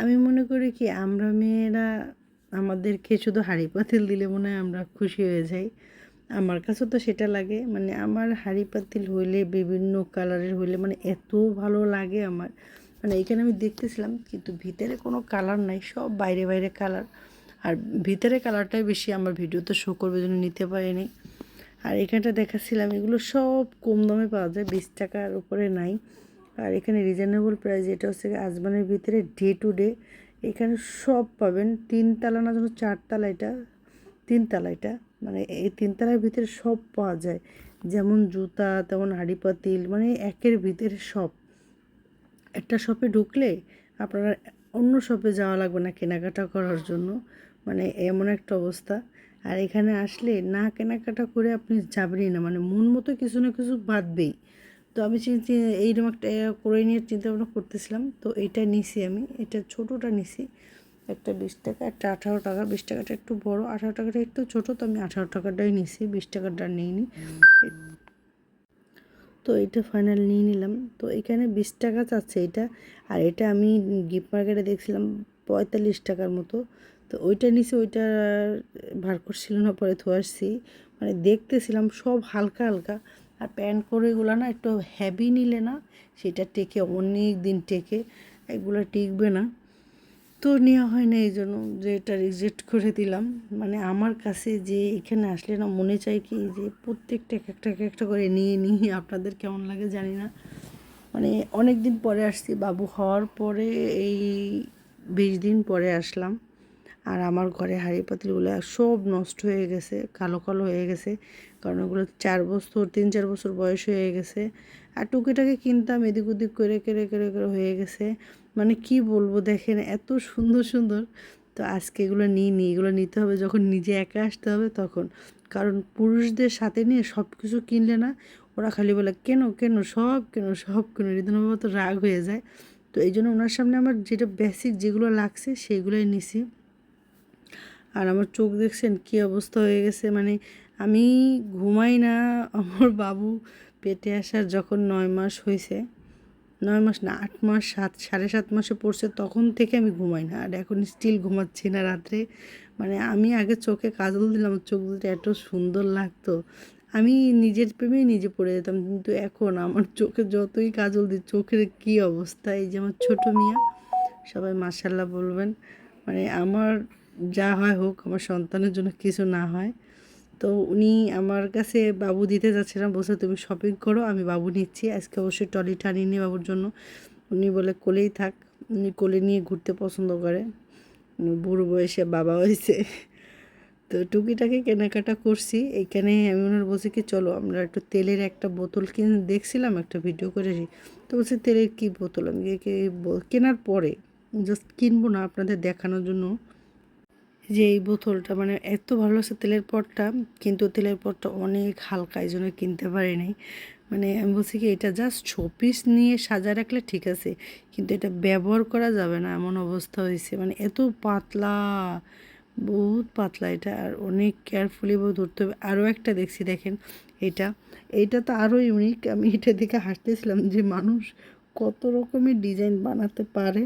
আমি মনে করি কি, আমরা মেয়েরা আমাদেরকে শুধু হাঁড়ি পাতিল দিলে মনে হয় আমরা খুশি হয়ে যাই। আমার কাছে তো সেটা লাগে মানে আমার হাঁড়ি পাতিল হইলে, বিভিন্ন কালারের হইলে মানে এত ভালো লাগে আমার। মানে এখানে আমি দেখতেছিলাম, কিন্তু ভিতরে কোনো কালার নাই, সব বাইরে বাইরে কালার। আর ভিতরে কালারটাই বেশি আমার ভিডিওতে শো করবে জন্য নিতে পারিনি। আর এখানটা দেখাচ্ছিলাম, এগুলো সব কম দামে পাওয়া যায়, বিশ টাকার উপরে নাই। আর এখানে রিজনেবল প্রাইস এটা হচ্ছে আজমানের ভিতরে ডে টু ডে এখানে সব পাবেন। তিনতলা না যেন চারতলা এটা, তিনতলা এটা মানে এই তিনতলার ভিতরে সব পাওয়া যায়। যেমন জুতা, তেমন হাঁড়ি পাতিল মানে একের ভিতরে সব। একটা শপে ঢুকলে আপনারা অন্য শপে যাওয়া লাগবে না কেনাকাটা করার জন্য মানে এমন একটা অবস্থা। আর এখানে আসলে না কেনাকাটা করে আপনি যাবেনই না মানে মন মতো কিছু না কিছু বাঁধবেই। তো আমি এইরকম একটা করে নিয়ে চিন্তা ভাবনা করতেছিলাম, তো এইটা নিছি আমি, এটা ছোটোটা নিছি, একটা বিশ টাকা, একটা আঠারো টাকা, বিশ টাকাটা একটু বড়, আঠারো টাকাটা একটু ছোটো, তো আমি আঠারো টাকাটাই নিছি, বিশ টাকাটা নিইনি। তো এটা ফাইনাল নিয়ে নিলাম, তো এখানে বিশ টাকা চাচ্ছে এটা, আর এটা আমি গিফট মার্কেটে দেখছিলাম পঁয়তাল্লিশ টাকার মতো, তো ওইটা নিচে ওইটা ভার করছিল না, পরে আসছি মানে দেখতেছিলাম সব হালকা হালকা আর প্যান্ট করে এগুলো না একটু হ্যাভি নিলে না সেটা টেকে, অনেক দিন টেকে, এগুলো টিকবে না। তো নেওয়া হয় না এই জন্য যে এটা রিজেক্ট করে দিলাম। মানে আমার কাছে যে এখানে আসলে না মনে চাই কি যে প্রত্যেকটা এক একটা এক একটা করে নিয়ে নিয়ে আপনাদের কেমন লাগে জানি না। মানে অনেক দিন পরে আসছি, বাবু হওয়ার পরে এই বিশ দিন পরে আসলাম। আর আমার ঘরে হাঁড়ি পাতিলগুলো সব নষ্ট হয়ে গেছে, কালো কালো হয়ে গেছে। কারণ ওগুলো চার বছর, তিন চার বছর বয়স হয়ে গেছে। আর টুকিটাকে কিনতাম, এদিক ওদিক করে কেড়ে কেড়ে করে হয়ে গেছে। মানে কি বলব দেখেন, এত সুন্দর সুন্দর। তো আজকে এগুলো নিই নি এগুলো নিতে হবে যখন নিজে একা আসতে হবে তখন। কারণ পুরুষদের সাথে নিয়ে সব কিছু কিনলে না, ওরা খালি বলে, কেন কেন, সব কেন সব কেন? বাবা তো রাগ হয়ে যায়। তো এই জন্য ওনার সামনে আমার যেটা বেসিক যেগুলো লাগছে সেগুলোই নিছি। আর আমার চোখ দেখছেন কী অবস্থা হয়ে গেছে। মানে আমি ঘুমাই না, আমার বাবু পেটে আসার যখন নয় মাস হয়েছে, নয় মাস না, আট মাস, সাত, সাড়ে সাত মাসে পড়ছে, তখন থেকে আমি ঘুমাই না। আর এখন স্টিল ঘুমাচ্ছি না রাত্রে। মানে আমি আগে চোখে কাজল দিলাম আমার চোখ দুটো এত সুন্দর লাগতো। আমি নিজের প্রেমেই নিজে পড়ে যেতাম, কিন্তু এখন আমার চোখে যতই কাজল দিই, চোখের কী অবস্থা। এই যে আমার ছোটো মিয়া, সবাই মাসাল্লাহ বলবেন। মানে আমার যা হয় হোক, আমার সন্তানের জন্য কিছু না হয়। তো উনি আমার কাছে বাবু দিতে যাচ্ছিলাম, বলছে, তুমি শপিং করো, আমি বাবু নিচ্ছি। আজকে অবশ্যই টলি টানিয়ে নিই বাবুর জন্য। উনি বলে, কোলেই থাক। উনি কোলে নিয়ে ঘুরতে পছন্দ করে। বুড়ো বয়সে বাবা হয়েছে। তো টুকিটাকে কেনাকাটা করছি। এইখানে আমি ওনার বলছি কি, চলো, আমরা একটু তেলের একটা বোতল কিনে দেখছিলাম, একটা ভিডিও করেছি। তো বলছি, তেলের কী বোতল? আমি কেনার পরে জাস্ট কিনবো না আপনাদের দেখানোর জন্য। যে এই বোতলটা মানে এত ভালো লাগছে তেলের পটটা, কিন্তু তেলের পটটা অনেক হালকা, এই জন্য কিনতে পারি নাই মানে আমি বলছি কি, এটা জাস্ট শোপিস নিয়ে সাজা রাখলে ঠিক আছে, কিন্তু এটা ব্যবহার করা যাবে না, এমন অবস্থা হয়েছে। মানে এত পাতলা, বহুত পাতলা এটা, আর অনেক কেয়ারফুলি ধরতে হবে। আরও একটা দেখছি, দেখেন এটা। এইটা তো আরও ইউনিক আমি এটা দেখে হাসতেছিলাম যে মানুষ কত রকমের ডিজাইন বানাতে পারে।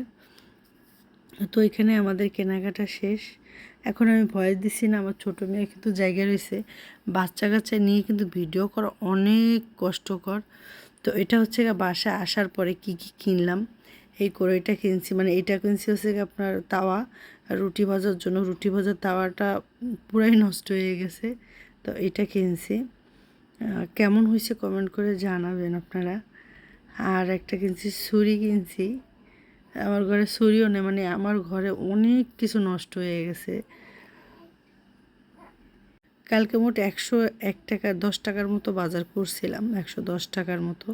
তো এখানে আমাদের কেনাকাটা শেষ। এখন আমি ভয়েস দিচ্ছি না, আমার ছোটো মেয়ে কিন্তু জায়গা রয়েছে। বাচ্চা কাচ্চা নিয়ে কিন্তু ভিডিও করা অনেক কষ্টকর। তো এটা হচ্ছে বাসা আসার পরে কি কি কিনলাম, এই করে কড়াইটা কিনছি। মানে এটা কিনছি হচ্ছে আপনার তাওয়া, রুটি ভাজার জন্য। রুটি ভাজার তাওয়াটা পুরাই নষ্ট হয়ে গেছে, তো এটা কিনছি। কেমন হয়েছে কমেন্ট করে জানাবেন আপনারা। আর একটা কিনছি, ছুরি কিনছি। আমার ঘরে ছুরিও নেই মানে আমার ঘরে অনেক কিছু নষ্ট হয়ে গেছে। কালকে মোট একশো এক টাকা, দশ টাকার মতো বাজার করছিলাম, একশো দশ টাকার মতো।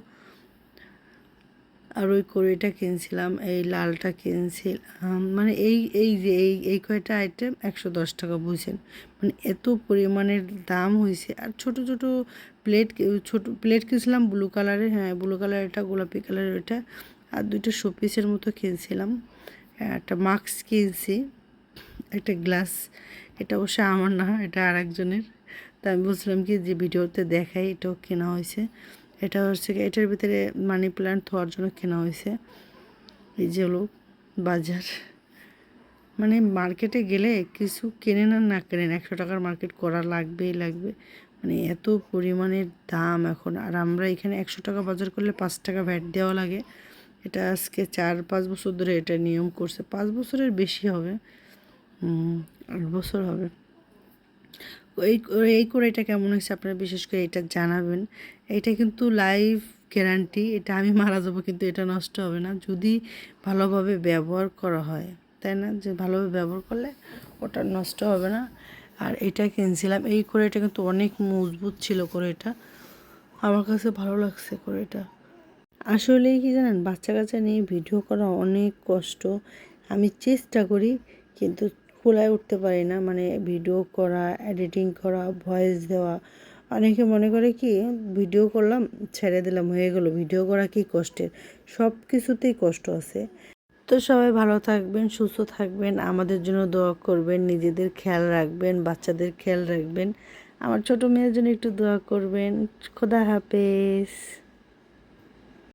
আর ওই কড়িটা কিনছিলাম, এই লালটা কিনছিলাম মানে এই এই যে, এই এই কয়টা আইটেম একশো দশ টাকা বুঝছেন? মানে এত পরিমাণের দাম হয়েছে আর ছোট ছোট প্লেট ছোট প্লেট কিনছিলাম ব্লু কালারের হ্যাঁ ব্লু কালার এটা গোলাপি কালারের ওইটা। আর দুটো শোপিসের মতো কিনছিলাম। একটা মাস্ক কিনছি, একটা গ্লাস। এটা অবশ্য আমার না, এটা আর একজনের তা আমি বলছিলাম কি যে ভিডিওতে দেখাই এটাও কেনা হয়েছে। এটা হচ্ছে এটার ভিতরে মানি প্ল্যান্ট থোয়ার জন্য কেনা হয়েছে। এই যে হলো বাজার। মানে মার্কেটে গেলে কিছু কেনেন আর না কেনেন, একশো টাকার মার্কেট করা লাগবেই লাগবে। মানে এত পরিমাণের দাম এখন। আর আমরা এখানে একশো টাকা বাজার করলে পাঁচ টাকা ভ্যাট দেওয়া লাগে। এটা আজকে চার, পাঁচ বছর ধরে এটা নিয়ম করছে। পাঁচ বছরের বেশি হবে। আট বছর হবে। এই এই করে এটা কেমন হয়েছে আপনারা বিশেষ করে এটা জানাবেন। এটা কিন্তু লাইভ গ্যারান্টি এটা আমি মারা যাব কিন্তু এটা নষ্ট হবে না। যদি ভালোভাবে ব্যবহার করা হয়, তাই না? যে ভালোভাবে ব্যবহার করলে ওটা নষ্ট হবে না। আর এটা কিনছিলাম, এই করে এটা কিন্তু অনেক মজবুত ছিল করে এটা আমার কাছে ভালো লাগছে করে এটা আসলে কি জানেন বাচ্চা কাচ্চা নিয়ে ভিডিও করা অনেক কষ্ট। আমি চেষ্টা করি, কিন্তু খোলায় উঠতে পারি না। মানে ভিডিও করা, এডিটিং করা, ভয়েস দেওয়া। অনেকে মনে করে কি, ভিডিও করলাম, ছেড়ে দিলাম, হয়ে গেল। ভিডিও করা কি কষ্টের? সব কিছুতেই কষ্ট আছে। তো সবাই ভালো থাকবেন, সুস্থ থাকবেন, আমাদের জন্য দোয়া করবেন, নিজেদের খেয়াল রাখবেন, বাচ্চাদের খেয়াল রাখবেন। আমার ছোট মেয়ের জন্য একটু দোয়া করবেন। খোদা হাফেজ।